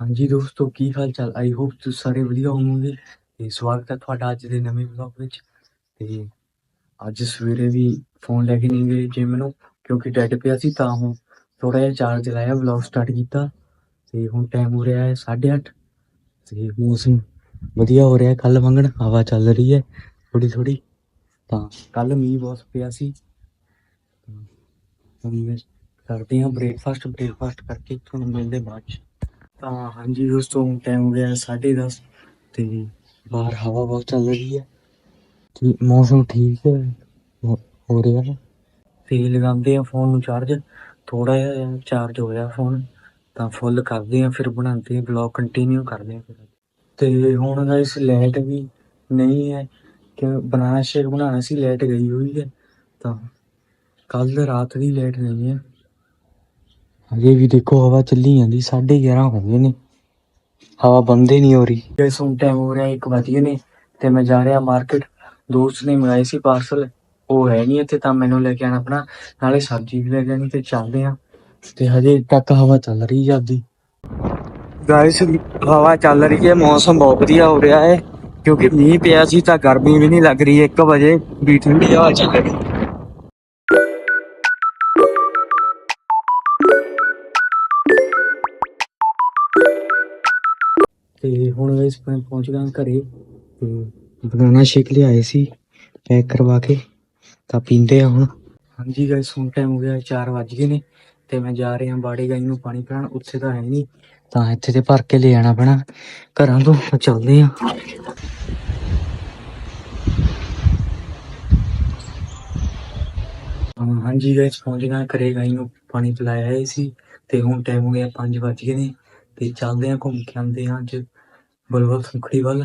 ਹਾਂਜੀ ਦੋਸਤੋ, ਕੀ ਹਾਲ ਚਾਲ? ਆਈ ਹੋਪ ਤੁਸੀਂ ਸਾਰੇ ਵਧੀਆ ਹੋਵੋਗੇ ਤੇ ਸਵਾਗਤ ਹੈ ਤੁਹਾਡਾ ਅੱਜ ਦੇ ਨਵੇਂ ਵਲੌਗ ਵਿੱਚ। ਤੇ ਅੱਜ ਸਵੇਰੇ ਵੀ ਫੋਨ ਲੈ ਕੇ ਨਹੀਂ ਗਏ ਜਿਮ ਨੂੰ, ਕਿਉਂਕਿ ਡੈਡ ਪਿਆ ਸੀ ਤਾਂ ਹੁਣ ਥੋੜਾ ਜਿਹਾ ਚਾਰਜ ਲਾਇਆ ਵਲੌਗ ਸਟਾਰਟ ਕੀਤਾ। ਤੇ ਹੁਣ ਟਾਈਮ ਹੋ ਰਿਹਾ ਹੈ 8:30 ਤੇ ਮੌਸਮ ਵਧੀਆ ਹੋ ਰਿਹਾ ਕੱਲ ਮੰਗਣ ਹਵਾ ਚੱਲ ਰਹੀ ਹੈ ਥੋੜੀ ਥੋੜੀ ਤਾਂ ਕੱਲ ਮੀਂਹ ਬਹੁਤ ਪਿਆ ਸੀ। ਤਾਂ ਕਰਦੇ ਹਾਂ ਬ੍ਰੇਕਫਾਸਟ ਬ੍ਰੇਕਫਾਸਟ ਕਰਕੇ ਤੁਹਾਨੂੰ ਮਿਲਦੇ ਬਾਅਦ ਚ। ਤਾਂ ਹਾਂਜੀ, ਉਸ ਤੋਂ ਟਾਈਮ ਹੋ ਗਿਆ 10:30 ਤੇ ਬਾਹਰ ਹਵਾ ਬਹੁਤ ਚੱਲ ਰਹੀ ਹੈ। ਤੇ ਮੌਸਮ ਠੀਕ ਹੈ, ਹੋ ਹੋ ਰਿਹਾ ਹੈ। ਤੇ ਲਗਾਉਂਦੇ ਆ ਫੋਨ ਨੂੰ ਚਾਰਜ ਥੋੜਾ ਜਿਹਾ ਚਾਰਜ ਹੋਇਆ ਫੋਨ ਤਾਂ ਫੁੱਲ ਕਰਦੇ ਆ ਫਿਰ ਬਣਾਉਂਦੇ ਆ ਬਲੌਗ ਕੰਟੀਨਿਊ ਕਰਦੇ ਆ ਫਿਰ। ਤੇ ਹੁਣ ਗਾਇਸ ਲਾਈਟ ਵੀ ਨਹੀਂ ਹੈ, ਕਿ ਬਨਾਨਾ ਸ਼ੇਕ ਬਣਾਉਣਾ ਸੀ ਲਾਈਟ ਗਈ ਹੋਈ ਹੈ, ਤਾਂ ਕੱਲ ਰਾਤ ਦੀ ਲਾਈਟ ਨਹੀਂ ਹੈ। ਹਜੇ ਵੀ ਦੇਖੋ ਹਵਾ ਚੱਲੀ ਜਾਂਦੀ 11:30 ਹੋ ਗਏ ਨੇ। ਹਵਾ ਬੰਦ ਨਹੀਂ ਹੋ ਰਹੀ। ਗਾਇਸ ਹੁਣ ਟਾਈਮ ਹੋ ਰਿਹਾ 1 ਵਜੇ ਨੇ ਤੇ ਮੈਂ ਜਾ ਰਿਹਾ ਮਾਰਕੀਟ ਦੋਸਤ ਨੇ ਮੰਗਾਏ ਸੀ ਪਾਰਸਲ ਉਹ ਹੈ ਨਹੀਂ ਇੱਥੇ, ਤਾਂ ਮੈਨੂੰ ਲੈ ਕੇ ਆਣਾ ਆਪਣਾ। ਨਾਲੇ ਸਬਜ਼ੀ ਵੀ ਲੈ ਕੇ ਆਣੀ ਤੇ ਚੱਲਦੇ ਆ ਤੇ ਹਜੇ ਤੱਕ ਹਵਾ ਚੱਲ ਰਹੀ ਹੈ ਆਪਦੀ। ਗਾਇਸ ਹਵਾ ਚੱਲ ਰਹੀ ਹੈ, ਮੌਸਮ ਬਹੁਤ ਵਧੀਆ ਹੋ ਰਿਹਾ ਹੈ। ਕਿਉਂਕਿ ਮੀਂਹ ਪਿਆ ਸੀ ਤਾਂ ਗਰਮੀ ਵੀ ਨਹੀਂ ਲੱਗ ਰਹੀ 1 ਵਜੇ। ਵੀ ਠੰਡੀ ਹਵਾ ਚੱਲ ਰਹੀ। ਤੇ ਹੁਣ ਗਾਇਸ ਮੈਂ ਪਹੁੰਚ ਗਿਆ ਘਰੇ ਤੇ ਬਨਾਨਾ ਸ਼ੇਕ ਲਿਆਏ ਸੀ ਪੈਕ ਕਰਵਾ ਕੇ ਤਾਂ ਪੀਂਦੇ ਆ ਹੁਣ। ਹਾਂਜੀ ਗਾਇਸ ਹੁਣ ਟਾਈਮ ਹੋ ਗਿਆ 4 ਵੱਜ ਗਏ ਨੇ ਤੇ ਮੈਂ ਜਾ ਰਿਹਾ ਬਾੜੇ ਗਾਈ ਨੂੰ ਪਾਣੀ ਪਿਲਾਉਣ ਉੱਥੇ ਤਾਂ ਹੈ ਨਹੀਂ ਤਾਂ ਇੱਥੇ ਤੇ ਭਰ ਕੇ ਲੈ ਆਣਾ ਪੈਣਾ। ਘਰਾਂ ਤੋਂ ਚੱਲਦੇ ਆ। ਹਾਂ, ਹਾਂਜੀ ਗਾਇਸ ਪਹੁੰਚ ਗਿਆ ਘਰੇ ਗਾਈ ਨੂੰ ਪਾਣੀ ਪਿਲਾਇਆ ਸੀ ਤੇ ਹੁਣ ਟਾਈਮ ਹੋ ਗਿਆ 5 ਵੱਜ ਗਏ ਨੇ ਤੇ ਚੱਲਦੇ ਆ ਘੁੰਮ ਕੇ ਆਉਂਦੇ ਆ ਅੱਜ। ਬਲਵਲ ਸੁਖੜੀ ਵੱਲ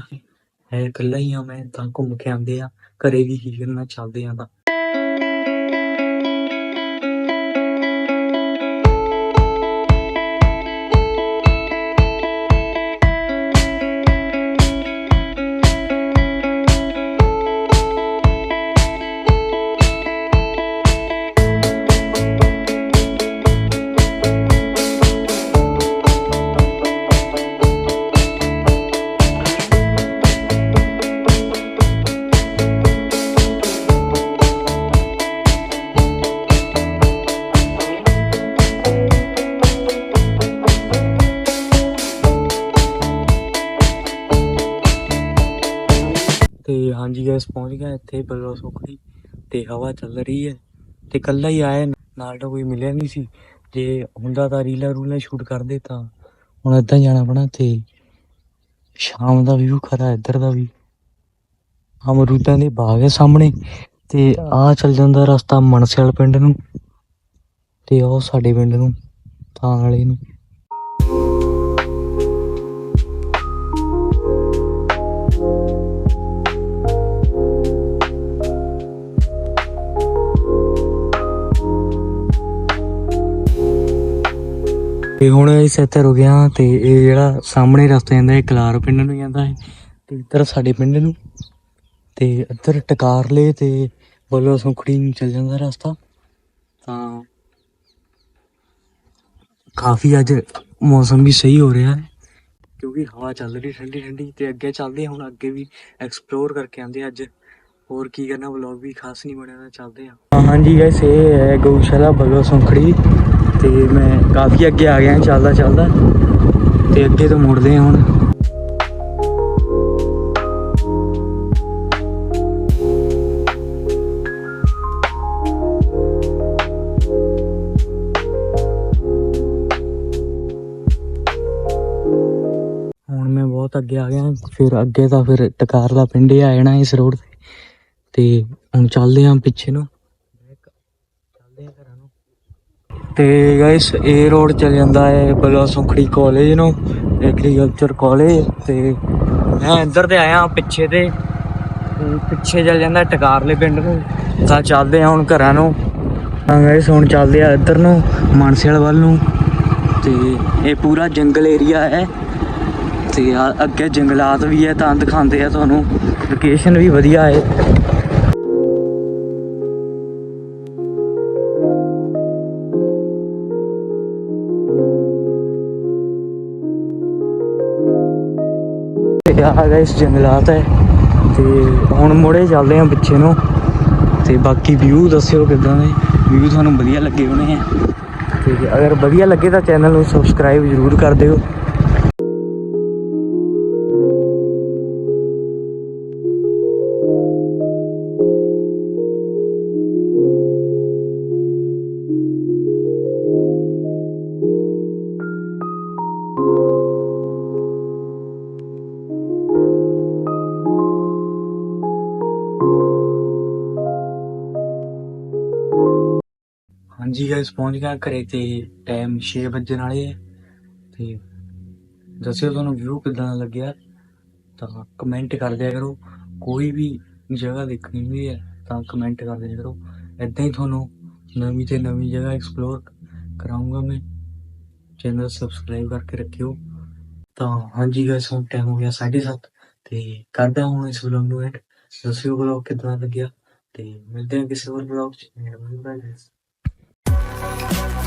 ਹੈ ਇਕੱਲਾ ਹੀ ਆ ਮੈਂ, ਤਾਂ ਘੁੰਮ ਕੇ ਆਉਂਦੇ ਆ ਘਰੇ ਵੀ ਕੀ ਕਰਨਾ ਚੱਲਦੇ ਆ ਤਾਂ। ਤੇ ਹਾਂਜੀ ਗਾਇਸ ਪਹੁੰਚ ਗਿਆ ਇੱਥੇ ਬਲਵਲ ਸੁਖੜੀ ਤੇ ਹਵਾ ਚੱਲ ਰਹੀ ਹੈ ਤੇ ਇਕੱਲਾ ਹੀ ਆਇਆ, ਨਾਲ ਤਾਂ ਕੋਈ ਮਿਲਿਆ ਨਹੀਂ ਸੀ। ਜੇ ਹੁੰਦਾ ਤਾਂ ਰੀਲਾ ਰੂਲਾ ਸ਼ੂਟ ਕਰਦੇ ਤਾਂ ਹੁਣ ਏਦਾਂ ਜਾਣਾ ਪੈਣਾ ਤੇ ਸ਼ਾਮ ਦਾ ਵਿਊ ਖਰਾ ਇੱਧਰ ਦਾ ਵੀ। ਅਮਰੂਦਾਂ ਦੇ ਬਾਗ ਹੈ ਸਾਹਮਣੇ ਤੇ ਆ ਚੱਲ ਜਾਂਦਾ ਰਸਤਾ ਮਨਸੇਵਾਲ ਪਿੰਡ ਨੂੰ ਤੇ ਉਹ ਸਾਡੇ ਪਿੰਡ ਨੂੰ, ਥਾਂ ਵਾਲੇ ਨੂੰ। ਤੇ ਹੁਣ ਇਸ ਇੱਥੇ ਰੁਕਿਆ ਤੇ ਇਹ ਜਿਹੜਾ ਸਾਹਮਣੇ ਰਸਤਾ ਜਾਂਦਾ, ਇਹ ਕਲਾਰ ਪਿੰਡ ਨੂੰ ਜਾਂਦਾ ਹੈ। ਤੇ ਇੱਧਰ ਸਾਡੇ ਪਿੰਡ ਨੂੰ ਤੇ ਇੱਧਰ ਟਕਾਰਲੇ ਤੇ ਬੋਲੋ ਸੁਖੜੀ ਨੂੰ ਚੱਲ ਜਾਂਦਾ ਰਸਤਾ। ਤਾਂ ਕਾਫੀ ਅੱਜ ਮੌਸਮ ਵੀ ਸਹੀ ਹੋ ਰਿਹਾ ਹੈ, ਕਿਉਂਕਿ ਹਵਾ ਚੱਲ ਰਹੀ ਠੰਡੀ ਠੰਡੀ ਤੇ ਅੱਗੇ ਚੱਲਦੇ ਹੁਣ ਅੱਗੇ ਵੀ ਐਕਸਪਲੋਰ ਕਰਕੇ ਆਂਦੇ ਅੱਜ। ਹੋਰ ਕੀ ਕਰਨਾ ਵਲੌਗ ਵੀ ਖਾਸ ਨਹੀਂ ਬਣਿਆ ਤਾਂ ਚੱਲਦੇ ਆ ਹਾਂਜੀ ਗਾਇਸ ਇਹ ਹੈ ਗਊਸ਼ਾਲਾ ਬਲੋ ਸੁਖੜੀ ਤੇ ਮੈਂ ਕਾਫੀ ਅੱਗੇ ਆ ਗਿਆ ਚੱਲਦਾ ਚੱਲਦਾ ਤੇ ਅੱਗੇ ਤੋਂ ਮੁੜਦੇ ਹਾਂ ਹੁਣ। ਹੁਣ ਮੈਂ ਬਹੁਤ ਅੱਗੇ ਆ ਗਿਆ, ਫਿਰ ਅੱਗੇ ਤਾਂ ਫਿਰ ਟਕਾਰ ਦਾ ਪਿੰਡ ਹੀ ਆ ਜਾਣਾ ਇਸ ਰੋਡ ਤੇ। ਤੇ ਹੁਣ ਚੱਲਦੇ ਆਂ ਪਿੱਛੇ ਨੂੰ ਚੱਲਦੇ ਆਂ ਘਰਾਂ ਨੂੰ ਤੇ ਗਾਇਸ ਇਹ ਰੋਡ ਚੱਲ ਜਾਂਦਾ ਹੈ ਬਲਾ ਸੁਖੜੀ ਕਾਲਜ ਨੂੰ ਐਗਰੀਕਲਚਰ ਕਾਲਜ ਤੇ ਮੈਂ ਇੱਧਰ ਤੇ ਆਇਆ ਪਿੱਛੇ ਤੇ ਤੇ ਪਿੱਛੇ ਚੱਲ ਜਾਂਦਾ ਟਕਾਰਲੇ ਪਿੰਡ ਨੂੰ, ਤਾਂ ਚੱਲਦੇ ਆ ਹੁਣ ਘਰਾਂ ਨੂੰ। ਤਾਂ ਗਾਇਸ ਹੁਣ ਚੱਲਦੇ ਆ ਇੱਧਰ ਨੂੰ, ਮਾਨਸੇਵਾਲ ਵੱਲ ਨੂੰ, ਤੇ ਇਹ ਪੂਰਾ ਜੰਗਲ ਏਰੀਆ ਹੈ। ਤੇ ਅੱਗੇ ਜੰਗਲਾਤ ਵੀ ਹੈ, ਤਾਂ ਦਿਖਾਉਂਦੇ ਆ ਤੁਹਾਨੂੰ। ਲੋਕੇਸ਼ਨ ਵੀ ਵਧੀਆ ਹੈ। ਤੇ ਆ ਗਾਇਸ ਜੰਗਲਾਤ ਹੈ ਤੇ ਹੁਣ ਮੁੜੇ ਚੱਲਦੇ ਆ ਪਿੱਛੇ ਨੂੰ ਤੇ ਬਾਕੀ ਵਿਊ ਦੱਸਿਓ ਕਿਦਾਂ ਦੇ? ਵਿਊ ਤੁਹਾਨੂੰ ਵਧੀਆ ਲੱਗੇ ਹੋਣੇ ਆ। ਤੇ ਅਗਰ ਵਧੀਆ ਲੱਗੇ ਤਾਂ ਚੈਨਲ ਨੂੰ ਸਬਸਕ੍ਰਾਈਬ ਜ਼ਰੂਰ ਕਰ ਦਿਓ। ਹਾਂਜੀ ਗਾਇਸ ਪਹੁੰਚ ਗਿਆ ਘਰੇ ਤੇ ਟਾਈਮ 6 ਵਜਣ ਵਾਲੇ ਹੈ ਤੇ ਦੱਸਿਓ ਤੁਹਾਨੂੰ ਵਿਊ ਕਿਦਾਂ ਦਾ ਲੱਗਿਆ? ਤਾਂ ਕਮੈਂਟ ਕਰ ਦਿਆ ਕਰੋ। ਕੋਈ ਵੀ ਜਗ੍ਹਾ ਦੇਖਣੀ ਵੀ ਹੈ, ਤਾਂ ਕਮੈਂਟ ਕਰ ਦਿਆ ਕਰੋ। ਇਦਾਂ ਹੀ ਤੁਹਾਨੂੰ ਨਵੀਂ ਤੇ ਨਵੀਂ ਜਗ੍ਹਾ ਐਕਸਪਲੋਰ ਕਰਾਉਂਗਾ ਮੈਂ। ਚੈਨਲ ਸਬਸਕ੍ਰਾਈਬ ਕਰਕੇ ਰੱਖਿਓ। ਤਾਂ ਹਾਂਜੀ ਗਾਇਸ ਹੁਣ ਟਾਈਮ ਹੋ ਗਿਆ 7:30 ਤੇ ਕਰਦਾ ਹੁਣ ਇਸ ਵਲੌਗ ਨੂੰ ਐਂਡ ਦੱਸਿਓ ਵਲੌਗ ਕਿਦਾਂ ਲੱਗਿਆ? ਤੇ ਮਿਲਦੇ ਹਾਂ ਕਿਸੇ ਹੋਰ ਵਲੌਗ ਚ। Bye bye Bye.